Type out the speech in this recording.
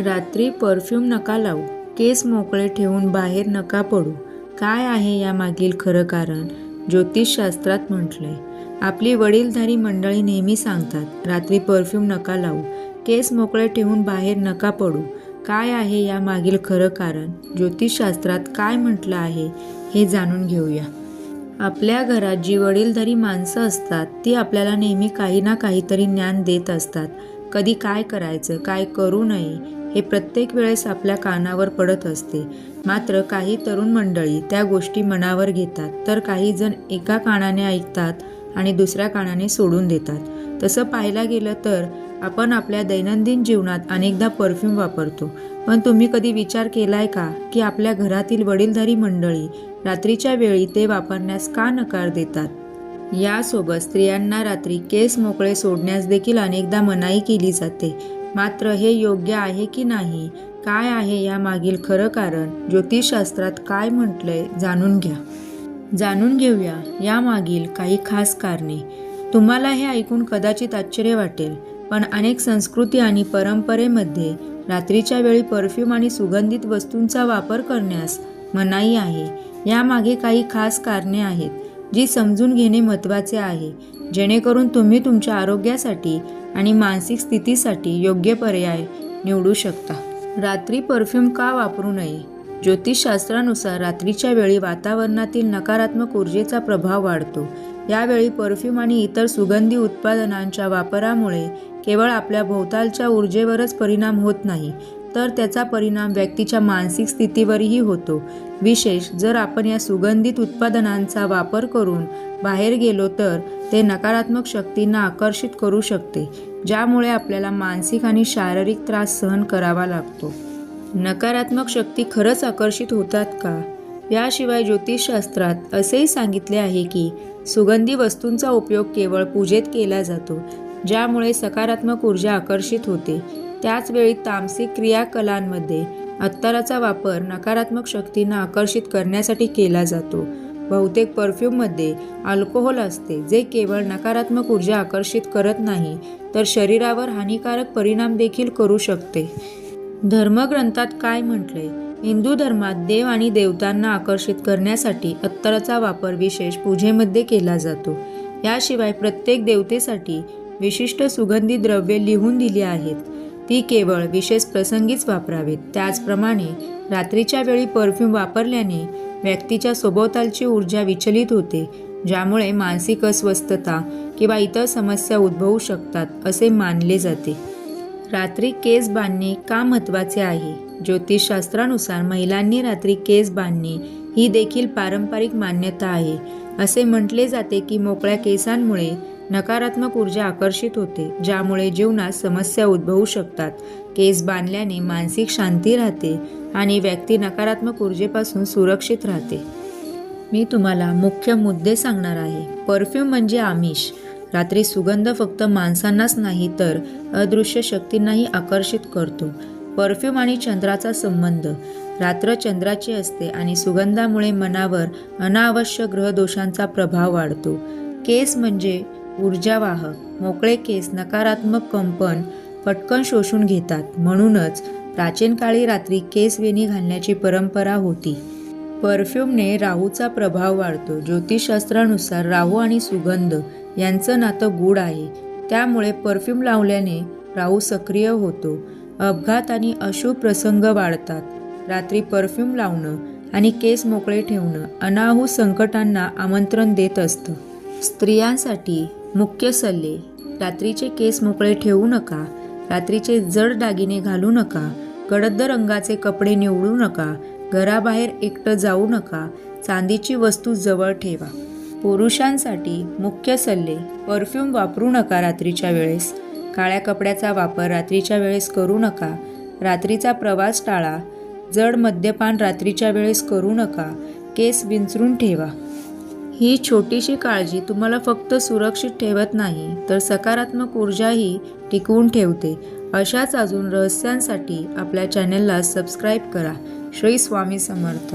रात्री परफ्यूम नका लावू. केस मोकळे ठेवून बाहेर नका पडू. काय आहे यामागील खरं कारण? ज्योतिषशास्त्रात म्हटलंय. आपली वडीलधारी मंडळी नेहमी सांगतात रात्री परफ्यूम नका लावू. केस मोकळे ठेवून बाहेर नका पडू. काय आहे यामागील खरं कारण? ज्योतिषशास्त्रात काय म्हटलं आहे हे जाणून घेऊया. आपल्या घरात जी वडीलधारी माणसं असतात ती आपल्याला नेहमी काही ना काहीतरी ज्ञान देत असतात. कधी काय करायचं काय करू नये हे प्रत्येक वेळेस आपल्या कानावर पडत असते. मात्र काही तरुण मंडळी त्या गोष्टी मनावर घेतात तर काही जण एका कानाने ऐकतात आणि दुसऱ्या कानाने सोडून देतात. तसं पाहायला गेलं तर आपण आपल्या दैनंदिन जीवनात अनेकदा परफ्यूम वापरतो. पण तुम्ही कधी विचार केलाय का की आपल्या घरातील वडीलधारी मंडळी रात्रीच्या वेळी ते वापरण्यास का नकार देतात? यासोबत स्त्रियांना रात्री केस मोकळे सोडण्यास देखील अनेकदा मनाई केली जाते. मात्र हे योग्य आहे की नाही? काय आहे यामागील खरं कारण? ज्योतिषशास्त्रात काय म्हटलंय जाणून घ्या. जाणून घेऊया यामागील काही खास कारणे. तुम्हाला हे ऐकून कदाचित आश्चर्य वाटेल पण अनेक संस्कृती आणि परंपरेमध्ये रात्रीच्या वेळी परफ्यूम आणि सुगंधित वस्तूंचा वापर करण्यास मनाई आहे. यामागे काही खास कारणे आहेत जी समजून घेणे महत्त्वाचे आहे. जेणेकरून तुम्ही तुमच्या आरोग्यासाठी आणि मानसिक स्थितीसाठी योग्य पर्याय निवडू शकता. रात्री परफ्यूम का वापरू नये? ज्योतिषशास्त्रानुसार रात्रीच्या वेळी वातावरणातील नकारात्मक ऊर्जेचा प्रभाव वाढतो. यावेळी परफ्यूम आणि इतर सुगंधी उत्पादनांच्या वापरामुळे केवळ आपल्या भोवतालच्या ऊर्जेवरच परिणाम होत नाही. तर त्याचा परिणाम व्यक्तीच्या मानसिक स्थितीवरही होतो. विशेष जर आपण या सुगंधित उत्पादनांचा वापर करून बाहेर गेलो तर ते नकारात्मक शक्तींना आकर्षित करू शकते ज्यामुळे आपल्याला मानसिक आणि शारीरिक त्रास सहन करावा लागतो. नकारात्मक शक्ती खरंच आकर्षित होतात का? याशिवाय ज्योतिषशास्त्रात असेही सांगितले आहे की सुगंधी वस्तूंचा उपयोग केवळ पूजेत केला जातो ज्यामुळे सकारात्मक ऊर्जा आकर्षित होते. त्याचवेळी तामसिक क्रियाकलांमध्ये अत्तराचा वापर नकारात्मक शक्तींना आकर्षित करण्यासाठी केला जातो. बहुतेक परफ्यूममध्ये अल्कोहोल असते जे केवळ नकारात्मक ऊर्जा आकर्षित करत नाही तर शरीरावर हानिकारक परिणाम देखील करू शकते. धर्मग्रंथात काय म्हटले हिंदू धर्मात देव आणि देवतांना आकर्षित करण्यासाठी अत्तराचा वापर विशेष पूजेमध्ये केला जातो. याशिवाय प्रत्येक देवतेसाठी विशिष्ट सुगंधी द्रव्ये लिहून दिली आहेत. ती केवळ विशेष प्रसंगीच वापरावीत. त्याचप्रमाणे रात्रीच्या वेळी परफ्यूम वापरल्याने व्यक्तीच्या सभोवतालची ऊर्जा विचलित होते ज्यामुळे मानसिक अस्वस्थता किंवा इतर समस्या उद्भवू शकतात असे मानले जाते. रात्री केस बांधणे का महत्त्वाचे आहे? ज्योतिषशास्त्रानुसार महिलांनी रात्री केस बांधणे ही देखील पारंपरिक मान्यता आहे असे म्हटले जाते की मोकळ्या केसांमुळे नकारात्मक ऊर्जा आकर्षित होते ज्यामुळे जीवनात समस्या उद्भवू शकतात. केस बांधल्याने मानसिक शांती राहते आणि व्यक्ती नकारात्मक ऊर्जेपासून सुरक्षित राहते. मी तुम्हाला मुख्य मुद्दे सांगणार आहे. परफ्यूम म्हणजे आमिष. रात्री सुगंध फक्त माणसांनाच नाही तर अदृश्य शक्तींनाही आकर्षित करतो. परफ्यूम आणि चंद्राचा संबंध. रात्र चंद्राची असते आणि सुगंधामुळे मनावर अनावश्यक ग्रहदोषांचा प्रभाव वाढतो. केस म्हणजे ऊर्जावाहक मोकळे केस नकारात्मक कंपन पटकन शोषून घेतात. म्हणूनच प्राचीन काळी रात्री केस वेणी घालण्याची परंपरा होती. परफ्यूमने राहूचा प्रभाव वाढतो. ज्योतिषशास्त्रानुसार राहू आणि सुगंध यांचं नातं गूढ आहे. त्यामुळे परफ्यूम लावल्याने राहू सक्रिय होतो. अपघात आणि अशुभ प्रसंग वाढतात. रात्री परफ्यूम लावणं आणि केस मोकळे ठेवणं अनाहू संकटांना आमंत्रण देत असतं. स्त्रियांसाठी मुख्य सल्ले रात्रीचे केस मोकळे ठेवू नका रात्रीचे जड दागिने घालू नका गडद रंगाचे कपडे निवडू नका घराबाहेर एकटं जाऊ नका चांदीची वस्तू जवळ ठेवा. पुरुषांसाठी मुख्य सल्ले परफ्यूम वापरू नका रात्रीच्या वेळेस. काळ्या कपड्याचा वापर रात्रीच्या वेळेस करू नका. रात्रीचा प्रवास टाळा. जड मद्यपान रात्रीच्या वेळेस करू नका. केस विंचरून ठेवा. ही छोटीशी काळजी तुम्हाला फक्त सुरक्षित ठेवत नाही तर सकारात्मक ऊर्जाही टिकवून ठेवते. अशाच अजून रहस्यांसाठी आपल्या चॅनलला सबस्क्राईब करा. श्री स्वामी समर्थ.